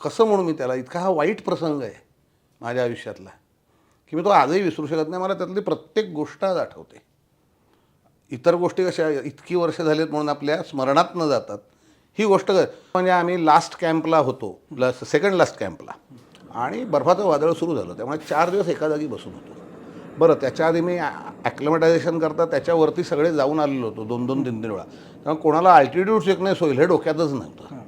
कसं म्हणून मी त्याला? इतका हा वाईट प्रसंग आहे माझ्या आयुष्यातला की मी तो आजही विसरू शकत नाही. मला त्यातली प्रत्येक गोष्ट आज आठवते. इतर गोष्टी कशा इतकी वर्ष झालीत म्हणून आपल्या स्मरणात न जातात. ही गोष्ट म्हणजे आम्ही लास्ट कॅम्पला होतो. लास्ट सेकंड लास्ट कॅम्पला आणि बर्फाचं वादळ सुरू झालं. त्यामुळे चार दिवस एका जागी बसून होतो. बरं त्याच्या आधी मी ॲक्लमटायझेशन करता त्याच्यावरती सगळे जाऊन आलेलो होतो दोन दोन तीन तीन वेळा. त्यामुळे कोणाला अल्टिट्यूड नाही होईल हे डोक्यातच नव्हतं.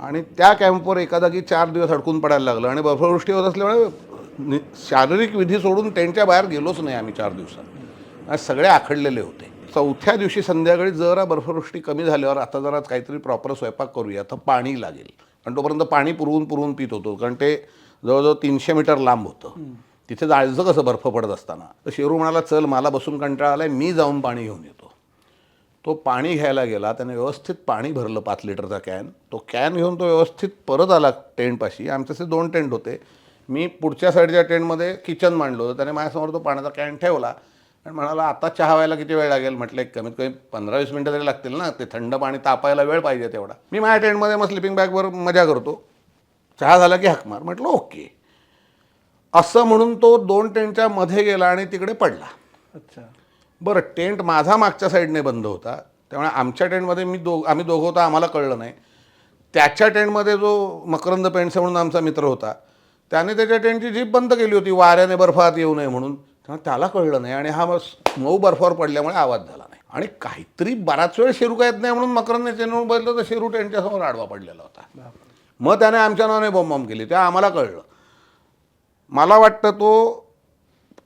आणि त्या कॅम्पवर एका जागी चार दिवस अडकून पडायला लागलं आणि बर्फवृष्टी होत असल्यामुळे शारीरिक विधी सोडून टेंटच्या बाहेर गेलोच नाही आम्ही चार दिवसात. सगळे आखडलेले होते. चौथ्या दिवशी संध्याकाळी जरा बर्फवृष्टी कमी झाल्यावर आता जरा काहीतरी प्रॉपर स्वयंपाक करूया तर पाणी लागेल. आणि तोपर्यंत पाणी पुरवून पुरवून पित होतो कारण ते जवळजवळ तीनशे मीटर लांब होतं. तिथे जायचं कसं बर्फ पडत असताना? तर शेरू म्हणाला चल मला बसून कंटाळा आलाय मी जाऊन पाणी घेऊन येतो. तो पाणी घ्यायला गेला त्याने व्यवस्थित पाणी भरलं पाच लिटरचा कॅन. तो कॅन घेऊन तो व्यवस्थित परत आला टेंटपाशी. आमचे असे दोन टेंट होते. मी पुढच्या साईडच्या टेंटमध्ये किचन मांडलं होतं. त्याने माझ्यासमोर तो पाण्याचा कॅन ठेवला. आणि म्हणाला आता चहा व्हायला किती वेळ लागेल? म्हटलं एक कमीत कमी पंधरा वीस मिनटं तरी लागतील ना. ते थंड पाणी तापायला वेळ पाहिजे तेवढा. मी माझ्या टेंटमध्ये मग स्लिपिंग बॅगवर मजा करतो. चहा झाला की हाक मार. म्हटलं ओके. असं म्हणून तो दोन टेंटच्या मध्ये गेला आणि तिकडे पडला. अच्छा. बरं टेंट माझा मागच्या साईडने बंद होता. त्यामुळे आमच्या टेंटमध्ये मी दो आम्ही दोघं होता आम्हाला कळलं नाही. त्याच्या टेंटमध्ये जो मकरंद पेंडसे म्हणून आमचा मित्र होता त्याने त्याच्या टेंटची जीप बंद केली होती वाऱ्याने बर्फात येऊ नये म्हणून. त्यामुळे त्याला कळलं नाही आणि हा मऊ बर्फावर पडल्यामुळे आवाज झाला नाही. आणि काहीतरी बराच वेळ शेरू काय येत नाही म्हणून मकरंदने चेनून बदललं तर शेरू टेंटच्या समोर आडवा पडलेला होता. मग त्याने आमच्या नावाने बॉम्ब केली. त्या आम्हाला कळलं. मला वाटतं तो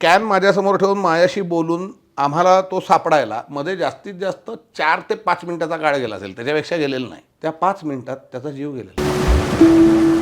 कॅन माझ्यासमोर ठेवून माझ्याशी बोलून आम्हाला तो सापडायला मध्ये जास्तीत जास्त चार ते पाच मिनिटाचा काळ गेला असेल त्याच्यापेक्षा गेलेला नाही. त्या पाच मिनटात त्याचा जीव गेलेला.